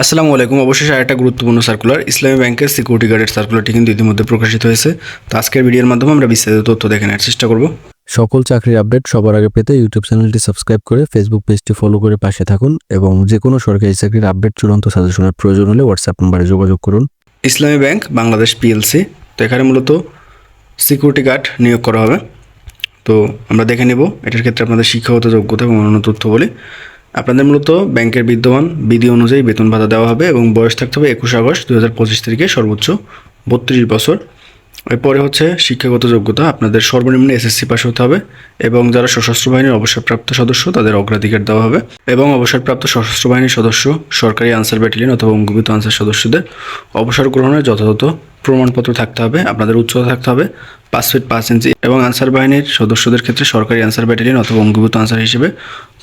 আসসালামু আলাইকুম। অবশেষে আরেকটা গুরুত্বপূর্ণ সার্কুলার ইসলামী ব্যাংকের সিকিউরিটি গার্ডের সার্কুলারটি কিন্তু ইতিমধ্যে প্রকাশিত হয়েছে। তো আজকের ভিডিওর মাধ্যমে আমরা বিস্তারিত তথ্য দেখে নেওয়ার চেষ্টা করব। সকল চাকরির আপডেট সবার আগে পেতে ইউটিউব চ্যানেলটি সাবস্ক্রাইব করে ফেসবুক পেজটি ফলো করে পাশে থাকুন এবং যে কোনো সরকারি চাকরির আপডেট চূড়ান্ত সাজেশনের প্রয়োজন হলে হোয়াটসঅ্যাপ নম্বরে যোগাযোগ করুন। ইসলামী ব্যাংক বাংলাদেশ পিএলসি তো এখানে মূলত সিকিউরিটি গার্ড নিয়োগ করা হবে। তো আমরা দেখে নেব এটার ক্ষেত্রে আপনাদের শিক্ষাগত যোগ্যতা এবং অন্যান্য তথ্য বলি। আপনাদের মূলত ব্যাংকের বিদ্যমান বিধি অনুযায়ী বেতন ভাতা দেওয়া হবে এবং বয়স থাকতে হবে একুশ আগস্ট দু হাজার পঁচিশ তারিখে সর্বোচ্চ বত্রিশ বছর। এরপরে হচ্ছে শিক্ষাগত যোগ্যতা, আপনাদের সর্বনিম্ন এসএসসি পাস হতে হবে এবং যারা সশস্ত্র বাহিনীর অবসরপ্রাপ্ত সদস্য, তাদের অগ্রাধিকার দেওয়া হবে এবং অবসরপ্রাপ্ত সশস্ত্র বাহিনীর সদস্য, সরকারি আনসার ব্যাটালিয়ন অথবা অঙ্গীভূত আনসার সদস্যদের অবসর গ্রহণের যথাযথ প্রমাণপত্র থাকতে হবে, আপনাদের উচ্চতা থাকতে হবে পাঁচ ফিট পাঁচ ইঞ্চি এবং আনসার বাহিনীর সদস্যদের ক্ষেত্রে সরকারি আনসার ব্যাটালিয়ন অথবা অঙ্গীভূত আনসার হিসেবে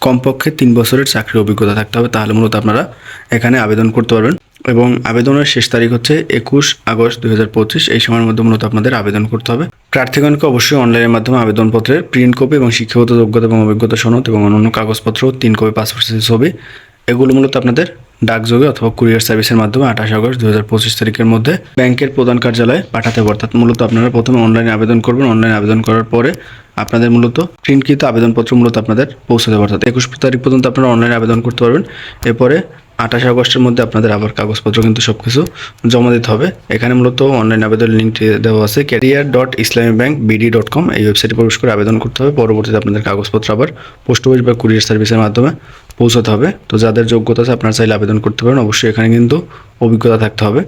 কমপক্ষে তিন বছরের চাকরির অভিজ্ঞতা থাকতে হবে, তাহলে মূলত আপনারা এখানে আবেদন করতে পারবেন। এবং আবেদনের শেষ তারিখ হচ্ছে একুশ আগস্ট দুই এই সময়ের মধ্যে মূলত আপনাদের আবেদন করতে হবে। প্রার্থীগণকে অবশ্যই অনলাইনের মাধ্যমে আবেদনপত্রের প্রিন্ট কপি এবং শিক্ষাগত যোগ্যতা এবং অভিজ্ঞতা সনদ এবং অন্যান্য কাগজপত্র, তিন কপি পাসপোর্ট সাইজ ছবি, এগুলো মূলত আপনাদের ডাকযোগে অথবা কুরিয়ার সার্ভিসের মাধ্যমে আঠাশ আগস্ট দু হাজার পঁচিশ তারিখের মধ্যে ব্যাংকের প্রধান কার্যালয়ে পাঠাতে হবে। অর্থাৎ মূলত আপনারা প্রথমে অনলাইনে আবেদন করবেন। অনলাইনে আবেদন করার পরে আপনাদের মূলত প্রিন্টকৃত আবেদনপত্র মূলত আপনাদের পৌঁছাতে পারে অর্থাৎ একুশ তারিখ পর্যন্ত আপনারা অনলাইনে আবেদন করতে পারবেন। এরপরে আঠাশ আগস্টের মধ্যে আপনাদের আবার কাগজপত্র কিন্তু সব কিছু জমা দিতে হবে। এখানে মূলত অনলাইন আবেদন লিঙ্কটি দেওয়া আছে। Career dot Islami bank BD dot com এই ওয়েবসাইটে প্রবেশ করে আবেদন করতে হবে। পরবর্তীতে আপনাদের কাগজপত্র আবার পোস্ট অফিস বা কুরিয়ার সার্ভিসের মাধ্যমে পৌঁছাতে হবে। তো যাদের যোগ্যতা আছে আপনারা চাইলে আবেদন করতে পারেন। অবশ্যই এখানে কিন্তু অভিজ্ঞতা থাকতে হবে।